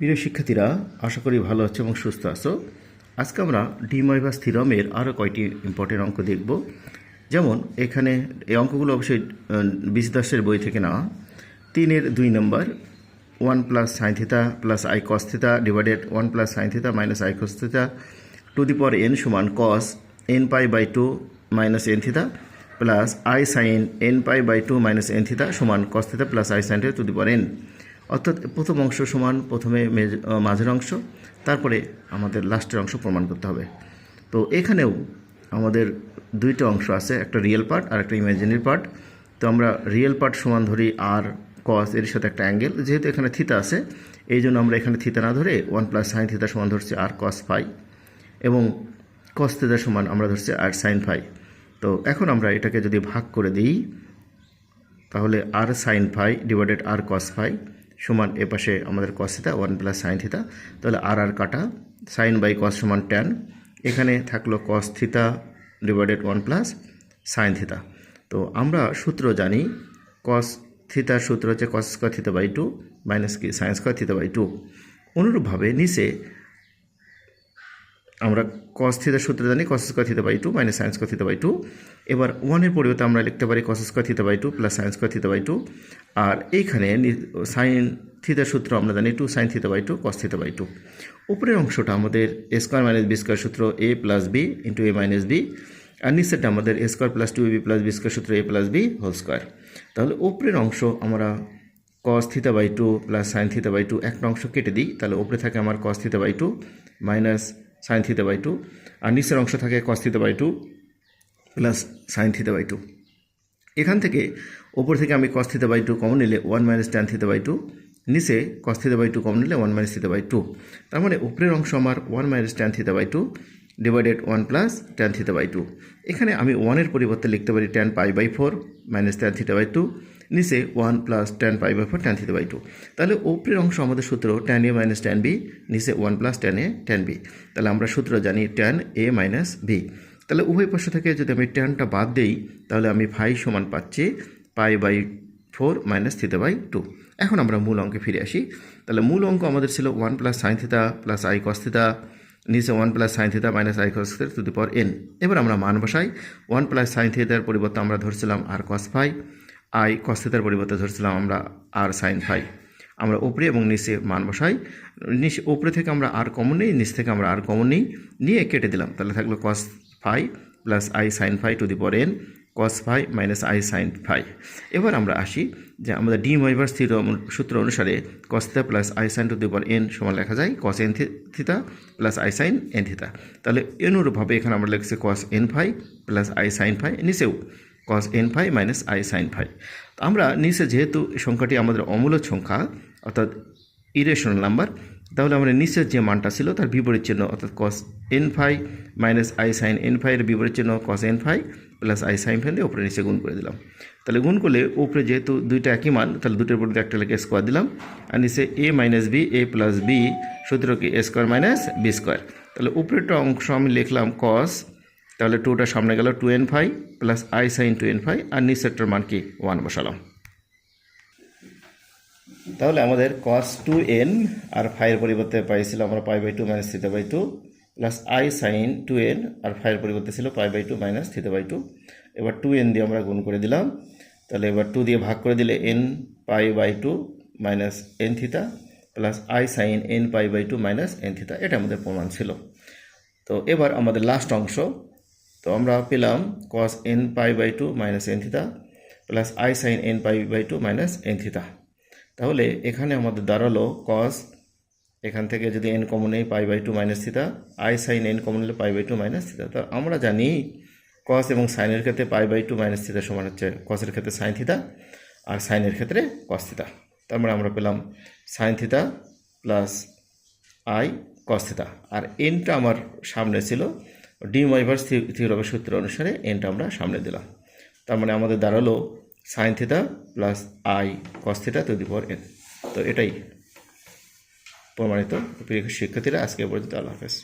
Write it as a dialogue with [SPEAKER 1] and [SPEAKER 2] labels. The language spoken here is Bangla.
[SPEAKER 1] প্রিয় শিক্ষার্থীরা, আশা করি ভালো আছো এবং সুস্থ আছো। আজকে আমরা ডিমাইভাস থিরমের আরও কয়টি ইম্পর্টেন্ট অঙ্ক দেখব। যেমন, এখানে এই অঙ্কগুলো অবশ্যই বিশ দাসের বই থেকে নেওয়া। তিনের দুই number one plus sine theta plus I cos theta divided one plus sine theta minus I cos theta to the power N সমান cos N pi by two minus N theta plus I sine N pi by two minus N theta সমান cos theta plus I sine to the power N অর্থাৎ প্রথম অংশ সমান প্রথমে মাঝের অংশ, তারপরে আমাদের লাস্টের অংশ প্রমাণ করতে হবে। তো এখানেও আমাদের দুইটা অংশ আছে, একটা রিয়েল পার্ট আর একটা ইমাজিনারি পার্ট তো আমরা রিয়েল পার্ট সমান ধরি আর কস এর সাথে একটা অ্যাঙ্গেল যেহেতু এখানে থিতা আছে, এই জন্য আমরা এখানে থিতা না ধরে ওয়ান প্লাস সাইন থিতা সমান ধরছি আর কস ফাই এবং কস থিতা সমান আমরা ধরছি আর সাইন ফাই তো এখন আমরা এটাকে যদি ভাগ করে দিই, তাহলে R sine phi divided R cos phi সমান এ পাশে আমাদের cos theta one plus sine theta তাহলে আর আর কাটা সাইন বাই কস সমান ট্যান এখানে থাকল cos theta divided one plus sine theta তো আমরা সূত্র জানি কস থিতার সূত্র হচ্ছে cos square theta by two minus কি sine square theta by two অনুরূপভাবে নিচে আমরা কস থিতার সূত্রে জানি cos square theta by two minus sine square theta by two এবার ওয়ানের পরিবর্তে আমরা লিখতে পারি cos square theta by two plus sine square theta by two আর এইখানে সাইন থিতার সূত্র আমরা জানি two sine theta by two cos theta by two উপরের অংশটা আমাদের A square minus B square সূত্র A plus B into A minus B আর নিচেরটা আমাদের A square plus two B plus B square সূত্র A plus B whole square তাহলে উপরের অংশ আমরা cos theta by two plus sine theta by two একটা অংশ কেটে দিই, তাহলে উপরে থাকে আমার cos theta by two minus sine theta by two আর নিচের অংশ থাকে cos theta by two plus sine theta by two এখান থেকে ওপর থেকে আমি cos theta by two common নিলে one minus tan theta by two নিচে cos theta by two common নিলে one minus theta by two তার মানে উপরের অংশ আমার one minus tan theta by two divided one plus tan theta by two এখানে আমি ওয়ানের পরিবর্তে লিখতে পারি tan pi by four minus tan theta by two নিচে one plus tan pi by four tan theta by two তাহলে উপরের অংশ আমাদের সূত্র tan A minus tan B নিচে one plus tan A tan B তাহলে আমরা সূত্র জানি টেন এ মাইনাস বি তাহলে উভয় পাশ থেকে যদি আমি টেনটা বাদ দেই, তাহলে আমি ফাই সমান পাচ্ছি pi by four minus theta by two এখন আমরা মূল অঙ্কে ফিরে আসি। তাহলে মূল অঙ্ক আমাদের ছিল one plus sine theta plus I cos theta নিচে one plus sine theta minus I cos theta to the power N এবার আমরা মান বসাই। ওয়ান প্লাস সাইন থিতার পরিবর্তে আমরা ধরছিলাম আর কস ফাই আই কস থিতার পরিবর্তে ধরছিলাম আমরা আর সাইন ফাই। আমরা উপরে এবং নিচে মান বসাই। নিচে উপরে থেকে আমরা আর কমন নিই, নিচ থেকে আমরা আর কমন নিই, নিয়ে কেটে দিলাম। তাহলে থাকল cos phi plus I sine phi to the power N cos phi minus I sine phi. এবার আমরা আসি যে আমাদের ডি মাইভার্স থির সূত্র অনুসারে cos theta plus I sine to the power N সমান লেখা যায় cos N theta plus I sine N theta তাহলে অনুরূপভাবে এখানে আমরা লিখছি cos N phi plus I sine phi নিচেও। Cos N phi minus I sine phi আমরা নিচে যেহেতু সংখ্যাটি আমাদের অমূলক সংখ্যা, অর্থাৎ ইরেশনাল নাম্বার তাহলে আমরা নিচের যে মানটা ছিল তার বিপরীত চিহ্ন, অর্থাৎ cos N phi minus I sine N ফাইয়ের বিপরীত চিহ্ন cos N phi plus I sine phi দিয়ে উপরে নিচে গুণ করে দিলাম। তাহলে গুণ করলে উপরে যেহেতু দুইটা একই মান, তাহলে দুটোর পরিবর্তে একটা লেগে স্কোয়ার দিলাম, আর নিচে A minus B A plus B সূত্রকে A square minus B square তাহলে উপরেরটা অংশ আমি লিখলাম কস তাহলে টুটা সামনে গেল two N phi plus I sine two N phi আর নিচেরটার মান কি? ওয়ান বসালাম। তাহলে আমাদের কস টু এন আর ফাইয়ের পরিবর্তে পাইছিল আমরা pi by two minus theta by two plus I sine two N আর ফাইয়ের পরিবর্তে ছিল pi by two minus theta by two এবার টু এন দিয়ে আমরা গুণ করে দিলাম। তাহলে এবার টু দিয়ে ভাগ করে দিলে N pi by two minus N theta plus I sine N pi by two minus N theta এটা আমাদের প্রমাণ ছিল। তো এবার আমাদের লাস্ট অংশ তো আমরা পেলাম cos N pi by two minus N theta plus I sine N pi by two minus N theta তাহলে এখানে আমাদের দাঁড়াল কস এখান থেকে যদি এন কমন নেই pi by two minus theta I sine N common নিলে pi by two minus theta তো আমরা জানি কস এবং সাইনের ক্ষেত্রে pi by two minus theta সমান হচ্ছে কসের ক্ষেত্রে সাইন থিতা আর সাইনের ক্ষেত্রে কস থিতা তারপরে আমরা পেলাম sine theta plus I cos theta আর এনটা আমার সামনে ছিল ডি মাইভার্স থিওরমের সূত্র অনুসারে এনটা আমরা সামনে দিলাম। তার মানে আমাদের দাঁড়াল sine theta plus I cos theta to the N তো এটাই প্রমাণিত শিক্ষার্থীরা, আজকে পর্যন্ত আল্লাহ হাফেজ।